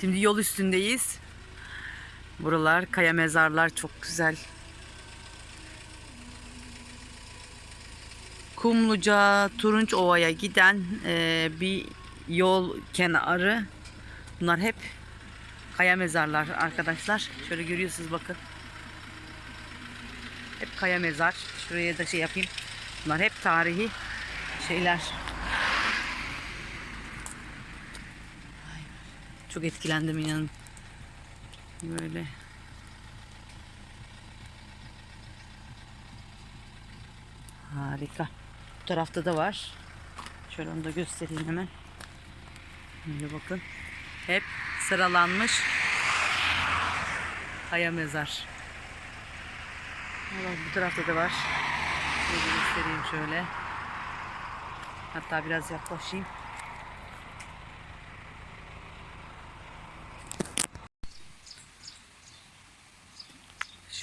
Şimdi yol üstündeyiz. Buralar kaya mezarlar çok güzel. Kumluca, Turunç Ova'ya giden e, bir yol kenarı. Bunlar hep kaya mezarlar arkadaşlar. Şöyle görüyorsunuz bakın. Hep kaya mezar. Şuraya da şey yapayım. Bunlar hep tarihi şeyler. Çok etkilendim inanın. Böyle. Harika. Bu tarafta da var. Şöyle onu da göstereyim hemen. Böyle bakın. Hep sıralanmış kaya mezar. Bak bu tarafta da var. Şöyle göstereyim şöyle. Hatta biraz yaklaşayım.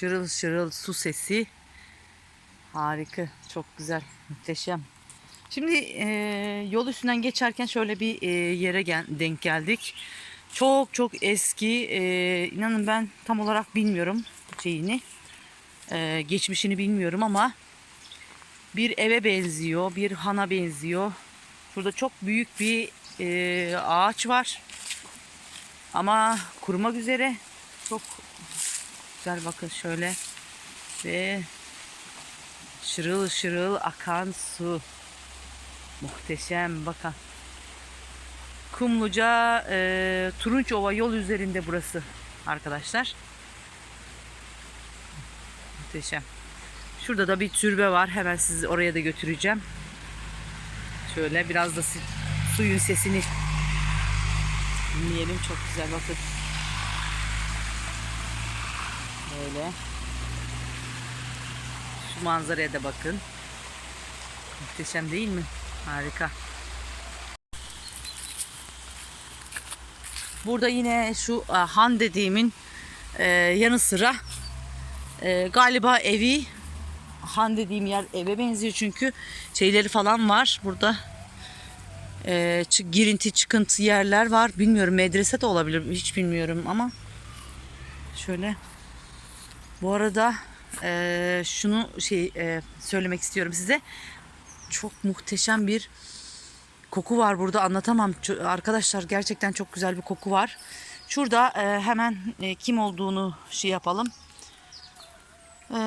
Şırıl şırıl su sesi. Harika. Çok güzel. Muhteşem. Şimdi e, yol üstünden geçerken şöyle bir e, yere gel- denk geldik. Çok çok eski. E, inanın ben tam olarak bilmiyorum şeyini. E, geçmişini bilmiyorum ama bir eve benziyor. Bir hana benziyor. Burada çok büyük bir e, ağaç var. Ama kurumak üzere. Çok güzel bakın şöyle. Ve şırıl şırıl akan su. Muhteşem bakın. Kumluca e, Turunçova yol üzerinde burası arkadaşlar. Muhteşem. Şurada da bir türbe var. Hemen sizi oraya da götüreceğim. Şöyle biraz da suyun sesini dinleyelim. Çok güzel bakın. Böyle. Şu manzaraya da bakın. Muhteşem değil mi? Harika. Burada yine şu e, han dediğimin e, yanı sıra e, galiba evi han dediğim yer eve benziyor çünkü şeyleri falan var burada. E, girinti çıkıntı yerler var. Bilmiyorum medrese de olabilir hiç bilmiyorum ama şöyle bu arada e, şunu şey e, söylemek istiyorum size. Çok muhteşem bir koku var burada anlatamam. Arkadaşlar gerçekten çok güzel bir koku var. Şurada e, hemen e, kim olduğunu şey yapalım. E,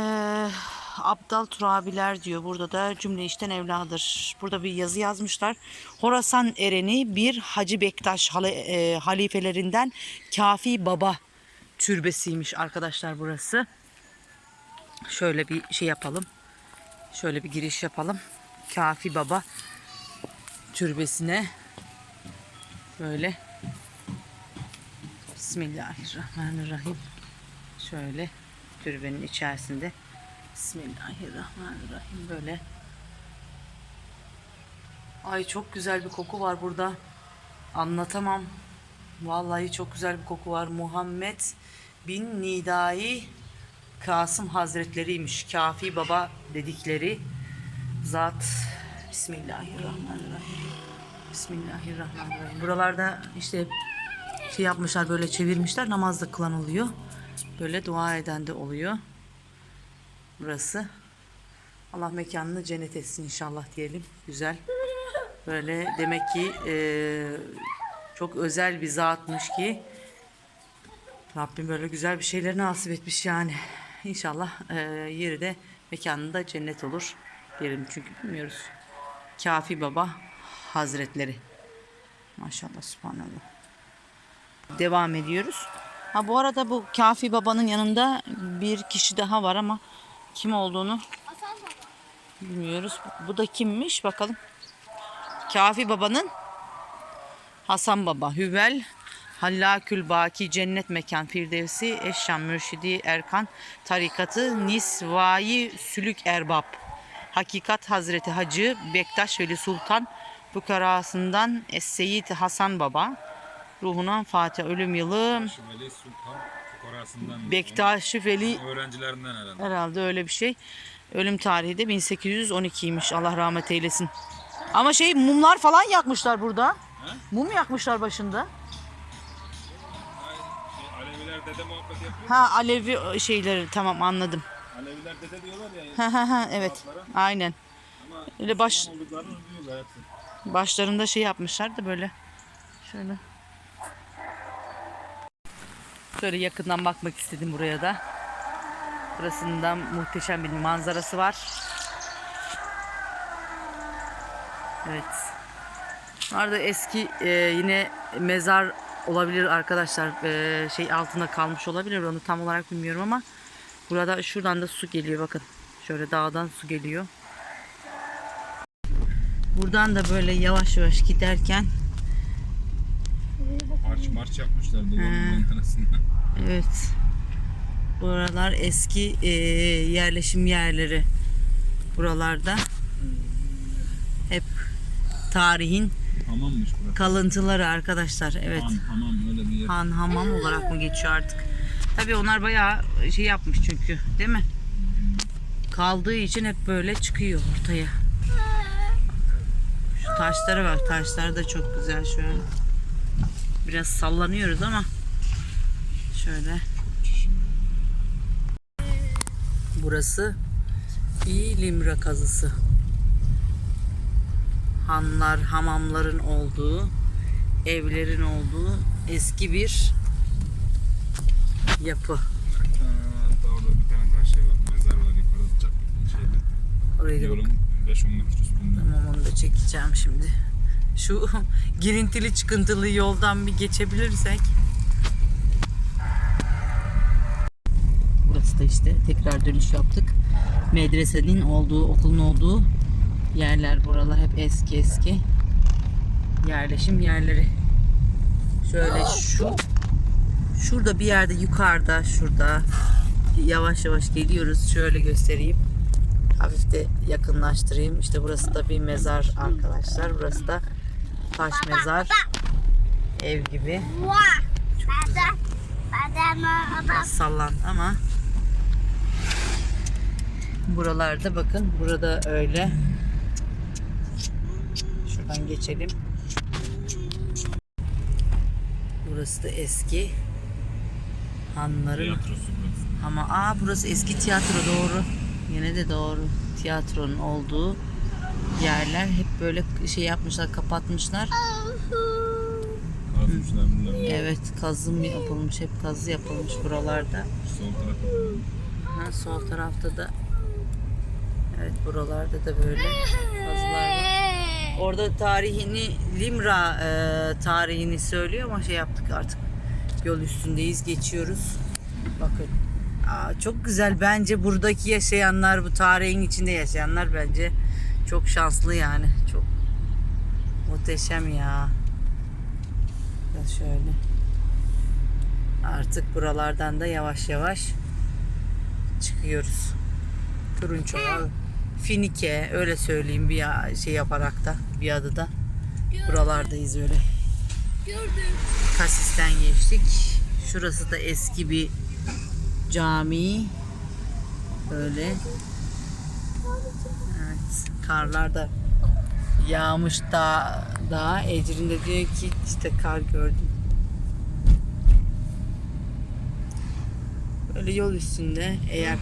Abdal Turabiler diyor. Burada da cümle işten evladır. Burada bir yazı yazmışlar. Horasan ereni bir Hacı Bektaş hali- e, halifelerinden Kafi Baba türbesiymiş arkadaşlar burası. Şöyle bir şey yapalım. Şöyle bir giriş yapalım. Kafi Baba türbesine böyle Bismillahirrahmanirrahim. Şöyle türbenin içerisinde Bismillahirrahmanirrahim böyle. Ay çok güzel bir koku var burada. Anlatamam. Vallahi çok güzel bir koku var. Muhammed bin Nidai Kasım Hazretleriymiş. Kafi Baba dedikleri zat. Bismillahirrahmanirrahim. Bismillahirrahmanirrahim. Buralarda işte şey yapmışlar böyle çevirmişler namaz da kılanılıyor. Böyle dua eden de oluyor. Burası. Allah mekanını cennet etsin inşallah diyelim. Güzel. Böyle demek ki eee, çok özel bir zatmış ki Rabbim böyle güzel bir şeyleri nasip etmiş yani. İnşallah eee, yeri de mekanında cennet olur diyelim çünkü bilmiyoruz. Kafi Baba Hazretleri. Maşallah subhanallah. Devam ediyoruz. Ha bu arada bu Kafi Baba'nın yanında bir kişi daha var ama kim olduğunu bilmiyoruz. Bu da kimmiş bakalım. Kafi Baba'nın Hasan Baba, Hüvel, Hallakül Baki, Cennet Mekan, Firdevsi, Eşşam Mürşidi, Erkan, Tarikatı, Nisvai, Sülük Erbab, Hakikat Hazreti Hacı, Bektaş Veli Sultan, Fukarasından Es-Seyyid Hasan Baba, ruhuna Fatih ölüm yılı, Veli Sultan fukarasından Bektaş Veli öğrencilerinden herhalde. Herhalde öyle bir şey. Ölüm tarihi de 1812'ymiş. Allah rahmet eylesin. Ama şey mumlar falan yakmışlar burada. Mum yakmışlar başında. Dede muhabbeti yapıyor. Ha Alevi şeyleri tamam anladım. Aleviler dede diyorlar ya. Ha ha ha evet. Aynen. Ama Öyle baş olduklarını biliyoruz hayatım. başlarında şey yapmışlar da böyle. Şöyle. Şöyle yakından bakmak istedim buraya da. Burasından muhteşem bir manzarası var. Evet. Bunlar da eski e, yine mezar olabilir arkadaşlar. E, şey altında kalmış olabilir. Onu tam olarak bilmiyorum ama burada şuradan da su geliyor bakın. Şöyle dağdan su geliyor. Buradan da böyle yavaş yavaş giderken Marş marş yapmışlar evet buralar eski e, yerleşim yerleri buralarda hep tarihin Hamammış burası. kalıntıları arkadaşlar evet. Han, hamam öyle bir yer. han hamam olarak mı geçiyor artık? Tabi onlar bayağı şey yapmış çünkü değil mi? Kaldığı için hep böyle çıkıyor ortaya. Şu taşlara bak taşlar da çok güzel şu an. Biraz sallanıyoruz ama şöyle. Burası bir limra kazısı hanlar hamamların olduğu evlerin olduğu eski bir yapı orayı da bak Yolun 5-10 metre üstünde. Tamam onu da çekeceğim şimdi. Şu girintili çıkıntılı yoldan bir geçebilirsek. Burası da işte tekrar dönüş yaptık. Medresenin olduğu, okulun olduğu yerler buralar hep eski eski yerleşim yerleri. Şöyle şu şurada bir yerde yukarıda şurada yavaş yavaş geliyoruz. Şöyle göstereyim. Hafif de yakınlaştırayım. İşte burası da bir mezar arkadaşlar. Burası da taş mezar. Ev gibi. Biraz sallan ama buralarda bakın burada öyle. Şuradan geçelim. Burası da eski hanların ama aa burası eski tiyatro doğru. Yine de doğru. Tiyatronun olduğu yerler hep böyle şey yapmışlar, kapatmışlar. Kazmışlar bunları. Evet, kazım yapılmış, hep kazı yapılmış buralarda. Sol tarafı. Ha, sol tarafta da Evet, buralarda da böyle kazılar var. Orada tarihini Limra e, tarihini söylüyor ama şey yaptık artık. Yol üstündeyiz, geçiyoruz. Bakın. Aa, çok güzel bence buradaki yaşayanlar, bu tarihin içinde yaşayanlar bence çok şanslı yani. Çok muhteşem ya. Ya şöyle. Artık buralardan da yavaş yavaş çıkıyoruz. Turunçova, Finike öyle söyleyeyim bir şey yaparak da bir adı da. Buralardayız öyle. Gördüm. Kasisten geçtik. Şurası da eski bir cami. Böyle. Evet. Karlar da yağmış da daha Ecrin de diyor ki işte kar gördüm. Böyle yol üstünde eğer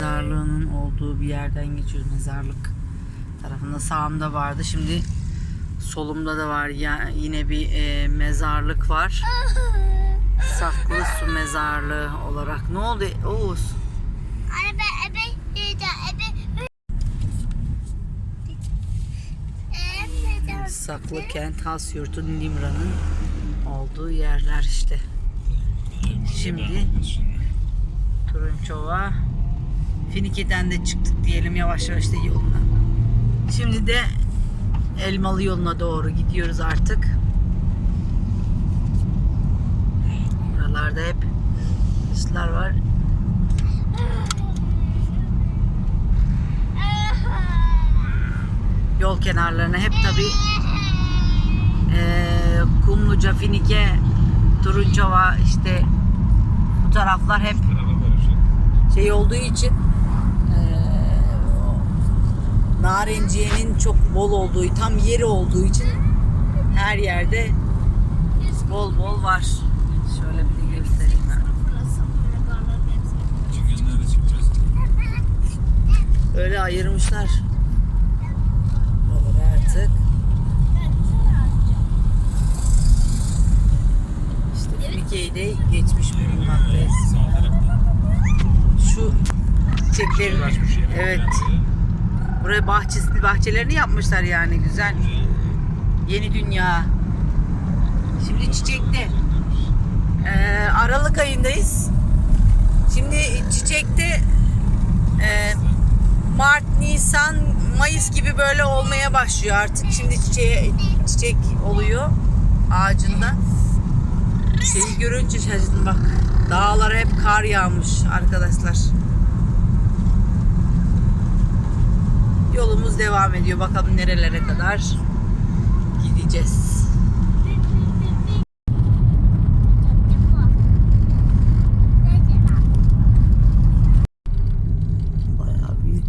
mezarlığının olduğu bir yerden geçiyoruz. Mezarlık tarafında sağımda vardı. Şimdi solumda da var. Ya, yine bir e, mezarlık var. Saklı su mezarlığı olarak. Ne oldu Oğuz? Anne ben. Ebe. Saklı kent has yurtu Nimra'nın olduğu yerler işte. Şimdi Turunçova Finike'den de çıktık diyelim yavaş yavaş da yoluna. Şimdi de Elmalı yoluna doğru gidiyoruz artık. Buralarda hep kışlar var. Yol kenarlarına hep tabi Kumluca, Finike, Turunçova işte bu taraflar hep şey olduğu için narenciyenin çok bol olduğu, tam yeri olduğu için her yerde bol bol var. Şöyle bir de göstereyim ben. Öyle ayırmışlar. Buraları artık. İşte Fike'yi geçmiş bulunmaktayız. Şu çiçeklerin... Evet buraya bahçesi bahçelerini yapmışlar yani güzel. Yeni dünya. Şimdi çiçekte. Ee, Aralık ayındayız. Şimdi çiçekte e, Mart, Nisan, Mayıs gibi böyle olmaya başlıyor artık. Şimdi çiçeğe, çiçek oluyor ağacında. Şeyi görünce şaşırdım bak. Dağlara hep kar yağmış arkadaşlar. Yolumuz devam ediyor. Bakalım nerelere kadar gideceğiz. Bayağı büyük.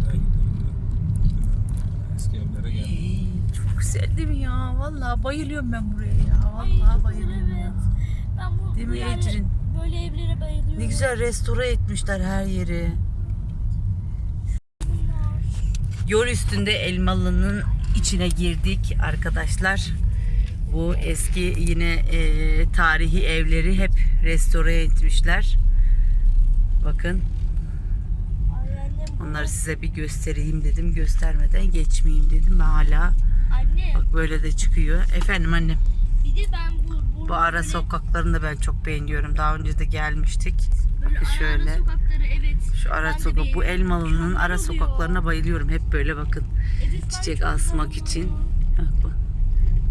Eski evlere geldik. Hey, çok güzel değil mi ya? Vallahi bayılıyorum ben buraya ya. Vallahi bayılıyorum ya. Ben bu, Değil bu mi Ecrin? Böyle evlere bayılıyorum. Ne güzel restore etmişler her yeri. Yol üstünde Elmalı'nın içine girdik arkadaşlar. Bu eski yine e, tarihi evleri hep restore etmişler. Bakın bu- onları size bir göstereyim dedim. Göstermeden geçmeyeyim dedim. Hala Anne bak böyle de çıkıyor. Efendim annem. bir de ben bu, Bu ara sokaklarını da ben çok beğeniyorum. Daha önce de gelmiştik. Şöyle. Şu ara sokak, bu. Elmalı'nın ara sokaklarına bayılıyorum. Hep böyle bakın. Çiçek asmak için. Bak bak.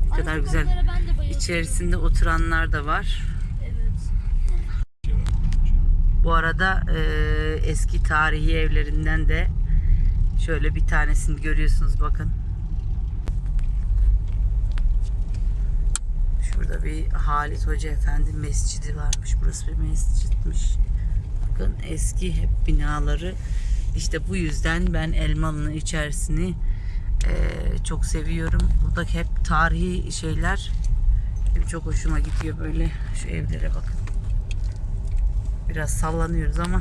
Ne kadar güzel. İçerisinde oturanlar da var. Bu arada e, eski tarihi evlerinden de şöyle bir tanesini görüyorsunuz bakın. Şurada bir Halit Hoca Efendi mescidi varmış. Burası bir mescitmiş. Bakın eski hep binaları. İşte bu yüzden ben Elmalı'nın içerisini e, çok seviyorum. Buradaki hep tarihi şeyler benim çok hoşuma gidiyor böyle. Şu evlere bakın. Biraz sallanıyoruz ama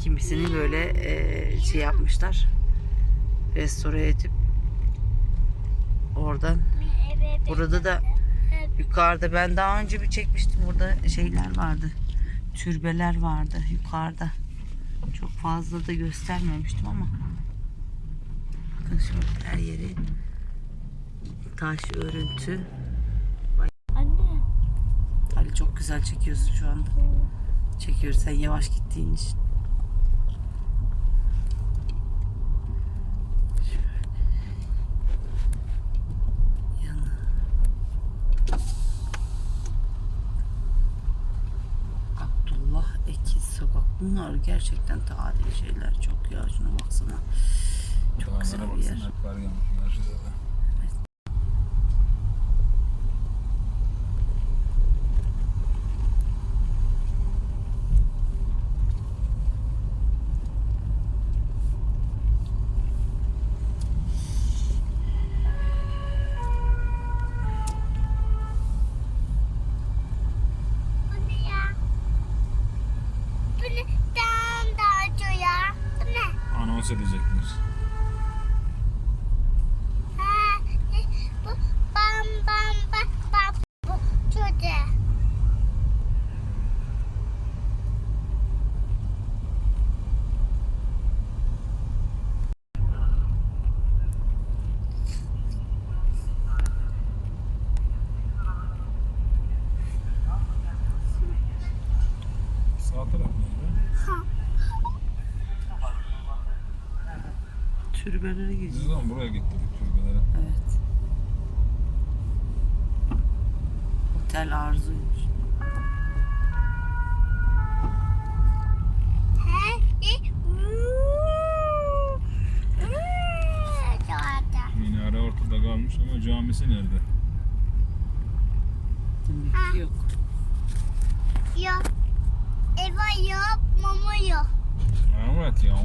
kimisini böyle e, şey yapmışlar. Restore edip oradan burada da yukarıda ben daha önce bir çekmiştim burada şeyler vardı. Türbeler vardı yukarıda. Çok fazla da göstermemiştim ama bakın şöyle her yeri taş örüntü. Anne. Ali çok güzel çekiyorsun şu anda. Çekiyoruz sen yavaş gittiğin için. Şöyle. Yana. Abdullah Ekiz Sokak. Bunlar gerçekten tarihi şeyler çok ya. Şuna baksana. Çok güzel bir yer. yanmış karşıda ne ya? Bu ne? Tam da acıyor ya. Bu ne? Anons edecekler. Ha, e, bu bam bam bam bam. Bu çocuğu. Sağ taraf neydi? Türbelere Biz gidiyor. o zaman buraya gittik türbelere. Evet. Otel Arzu'ymuş. Minare ortada kalmış ama camisi nerede? Demek ki yok. Yok. Eva yok, mama yok. Evet ya.